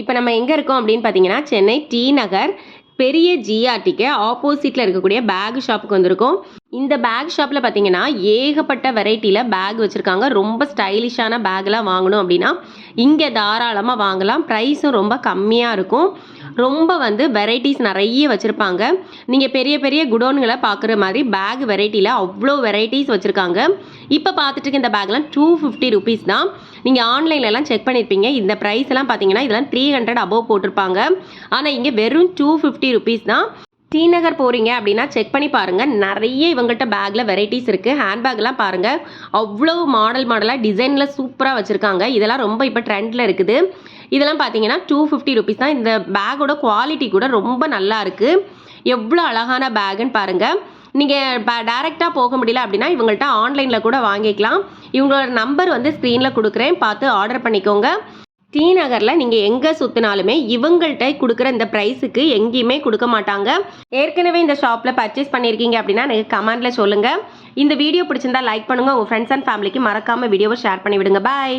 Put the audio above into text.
இப்போ நம்ம எங்கே இருக்கோம் அப்படின்னு பார்த்தீங்கன்னா சென்னை டி நகர் பெரிய ஜிஆர்டிக்கு ஆப்போசிட்டில் இருக்கக்கூடிய பேக் ஷாப்புக்கு வந்திருக்கோம். இந்த பேக் ஷாப்பில் பார்த்தீங்கன்னா ஏகப்பட்ட வெரைட்டியில் பேக் வச்சுருக்காங்க. ரொம்ப ஸ்டைலிஷான பேக்லாம் வாங்கணும் அப்படின்னா இங்கே தாராளமாக வாங்கலாம். ப்ரைஸும் ரொம்ப கம்மியாக இருக்கும். ரொம்ப வந்து வெரைட்டிஸ் நிறைய வச்சுருப்பாங்க. நீங்கள் பெரிய பெரிய குடோன்களை பார்க்குற மாதிரி பேக் வெரைட்டியில் அவ்வளோ வெரைட்டிஸ் வச்சுருக்காங்க. இப்போ பார்த்துட்டு இந்த பேக்லாம் டூ ஃபிஃப்டி ருபீஸ் தான். நீங்கள் ஆன்லைன்லலாம் செக் பண்ணியிருப்பீங்க இந்த ப்ரைஸ் எல்லாம் பார்த்தீங்கன்னா இதெல்லாம் த்ரீ ஹண்ட்ரட் அபோவ் போட்டிருப்பாங்க. ஆனால் இங்கே வெறும் டூ ஃபிஃப்டி ருபீஸ் தான். டி நகர் போகிறீங்க அப்படின்னா செக் பண்ணி பாருங்கள் நிறைய இவங்கள்ட்ட பேக்கில் வெரைட்டிஸ் இருக்குது ஹேண்ட்பேக்லாம் பாருங்கள் அவ்வளோ மாடல் மாடலாக டிசைனில் சூப்பராக வச்சுருக்காங்க. இதெல்லாம் ரொம்ப இப்போ ட்ரெண்டில் இருக்குது. இதெல்லாம் பார்த்தீங்கன்னா டூ ஃபிஃப்டி ருபீஸ் தான். இந்த பேக்கோட குவாலிட்டி கூட ரொம்ப நல்லா இருக்குது எவ்வளோ அழகான பேக்குன்னு பாருங்கள் நீங்கள் டேரெக்டாக போக முடியல அப்படின்னா இவங்கள்ட்ட ஆன்லைனில் கூட வாங்கிக்கலாம். இவங்களோட நம்பர் வந்து ஸ்க்ரீனில் கொடுக்குறேன். பார்த்து ஆர்டர் பண்ணிக்கோங்க. டி நகரில் நீங்கள் எங்கே சுற்றினாலுமே இவங்கள்ட்ட கொடுக்குற இந்த ப்ரைஸுக்கு எங்கேயுமே கொடுக்க மாட்டாங்க. ஏற்கனவே இந்த ஷாப்பில் பர்ச்சேஸ் பண்ணியிருக்கீங்க அப்படின்னா எனக்கு கமெண்ட்டில் சொல்லுங்கள் இந்த வீடியோ பிடிச்சிருந்தா லைக் பண்ணுங்கள் உங்கள் ஃப்ரெண்ட்ஸ் அண்ட் ஃபேமிலிக்கு மறக்காமல் வீடியோவை ஷேர் பண்ணிவிடுங்க. பாய்